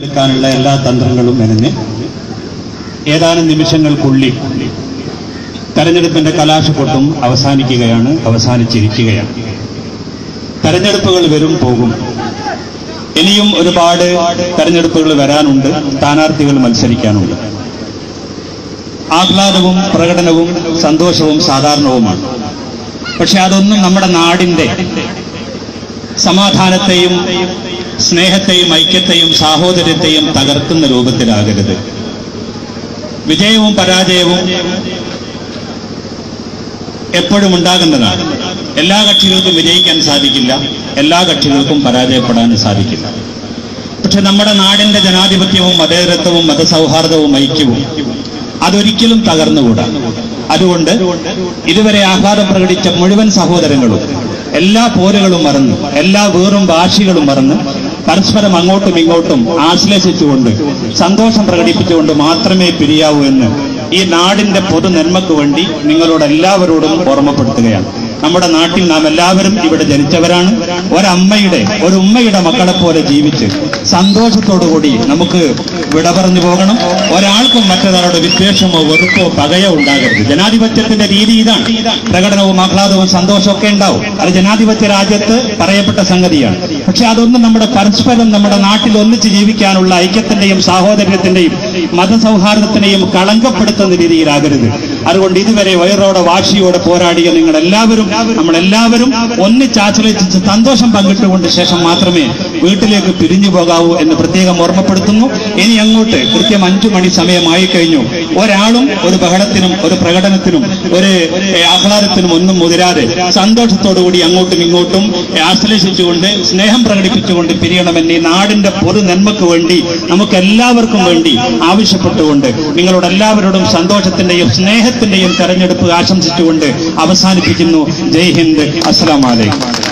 എടുക്കാനുള്ള എല്ലാ തന്ത്രങ്ങളും മെനഞ്ഞ് ഏതാനും നിമിഷങ്ങൾക്കുള്ളിൽ തെരഞ്ഞെടുപ്പിന്റെ കലാശക്കൊട്ടും അവസാനിക്കുകയാണ് അവസാനിച്ചിരിക്കുകയാണ്. തെരഞ്ഞെടുപ്പുകൾ വരും പോകും. ഇനിയും ഒരുപാട് തെരഞ്ഞെടുപ്പുകൾ വരാനുണ്ട് സ്ഥാനാർത്ഥികൾ മത്സരിക്കാനുണ്ട്. ആഹ്ലാദവും പ്രകടനവും സന്തോഷവും സാധാരണവുമാണ്. പക്ഷെ അതൊന്നും നമ്മുടെ നാടിന്റെ സമാധാനത്തെയും സ്നേഹത്തെയും ഐക്യത്തെയും സാഹോദര്യത്തെയും തകർക്കുന്ന രൂപത്തിലാകരുത്. വിജയവും പരാജയവും എപ്പോഴും ഉണ്ടാകുന്നതാണ് എല്ലാ കക്ഷികൾക്കും വിജയിക്കാൻ സാധിക്കില്ല എല്ലാ കക്ഷികൾക്കും പരാജയപ്പെടാൻ സാധിക്കില്ല. പക്ഷെ നമ്മുടെ നാടിന്റെ ജനാധിപത്യവും മതേതരത്വവും മതസൗഹാർദ്ദവും ഐക്യവും അതൊരിക്കലും തകർന്നുകൂടാ. അതുകൊണ്ട് ഇതുവരെ ആഹ്ലാദം പ്രകടിച്ച മുഴുവൻ സഹോദരങ്ങളും എല്ലാ പോരകളും മറന്ന് എല്ലാ വേറും ഭാഷകളും മറന്ന് പരസ്പരം അങ്ങോട്ടും ഇങ്ങോട്ടും ആശ്ലേഷിച്ചുകൊണ്ട് സന്തോഷം പ്രകടിപ്പിച്ചുകൊണ്ട് മാത്രമേ പിരിയാവൂ എന്ന് ഈ നാടിന്റെ പൊതു നന്മക്ക് വേണ്ടി നിങ്ങളോട് എല്ലാവരോടും ഓർമ്മപ്പെടുത്തുകയാണ്. നമ്മുടെ നാട്ടിൽ നാം എല്ലാവരും ഇവിടെ ജനിച്ചവരാണ്. ഒരമ്മയുടെ ഒരു ഉമ്മയുടെ മക്കളെ പോലെ ജീവിച്ച് സന്തോഷത്തോടുകൂടി നമുക്ക് വിട പറഞ്ഞു പോകണം. ഒരാൾക്കും മറ്റൊരാളുടെ വിദ്വേഷമോ വെറുപ്പോ പകയോ ഉണ്ടാകരുത്. ജനാധിപത്യത്തിന്റെ രീതി ഇതാണ്. പ്രകടനവും ആഹ്ലാദവും സന്തോഷമൊക്കെ ഉണ്ടാവും. അത് ജനാധിപത്യ രാജ്യത്ത് പറയപ്പെട്ട സംഗതിയാണ്. പക്ഷെ അതൊന്നും നമ്മുടെ പരസ്പരം നമ്മുടെ നാട്ടിൽ ഒന്നിച്ച് ജീവിക്കാനുള്ള ഐക്യത്തിന്റെയും സാഹോദര്യത്തിന്റെയും മതസൗഹാർദ്ദത്തിനെയും കളങ്കപ്പെടുത്തുന്ന രീതിയിലാകരുത്. അതുകൊണ്ട് ഇതുവരെ വയറോടെ വാശിയോടെ പോരാടിയ നിങ്ങൾ എല്ലാവരും നമ്മളെല്ലാവരും ഒന്നിച്ചാശ്രയിച്ച് സന്തോഷം പങ്കിട്ടുകൊണ്ട് ശേഷം മാത്രമേ വീട്ടിലേക്ക് പിരിഞ്ഞു പോകാവൂ എന്ന് പ്രത്യേകം ഓർമ്മപ്പെടുത്തുന്നു. ഇനി അങ്ങോട്ട് കൃത്യം അഞ്ചു മണി സമയമായി കഴിഞ്ഞു ഒരാളും ഒരു ബഹളത്തിനും ഒരു പ്രകടനത്തിനും ഒരു ആഹ്ലാദത്തിനും ഒന്നും മുതിരാതെ സന്തോഷത്തോടുകൂടി അങ്ങോട്ടും ഇങ്ങോട്ടും ആശ്ലേഷിച്ചുകൊണ്ട് സ്നേഹം പ്രകടിപ്പിച്ചുകൊണ്ട് പിരിയണമെന്ന് ഈ നാടിന്റെ പൊതു നന്മക്ക് വേണ്ടി നമുക്ക് എല്ലാവർക്കും വേണ്ടി ആവശ്യപ്പെട്ടുകൊണ്ട് നിങ്ങളോട് എല്ലാവരോടും സന്തോഷത്തിന്റെയും സ്നേഹത്തിന്റെയും തെരഞ്ഞെടുപ്പ് ആശംസിച്ചുകൊണ്ട് അവസാനിപ്പിക്കുന്നു. ജയ് ഹിന്ദ്. അസ്സലാമലൈക്കും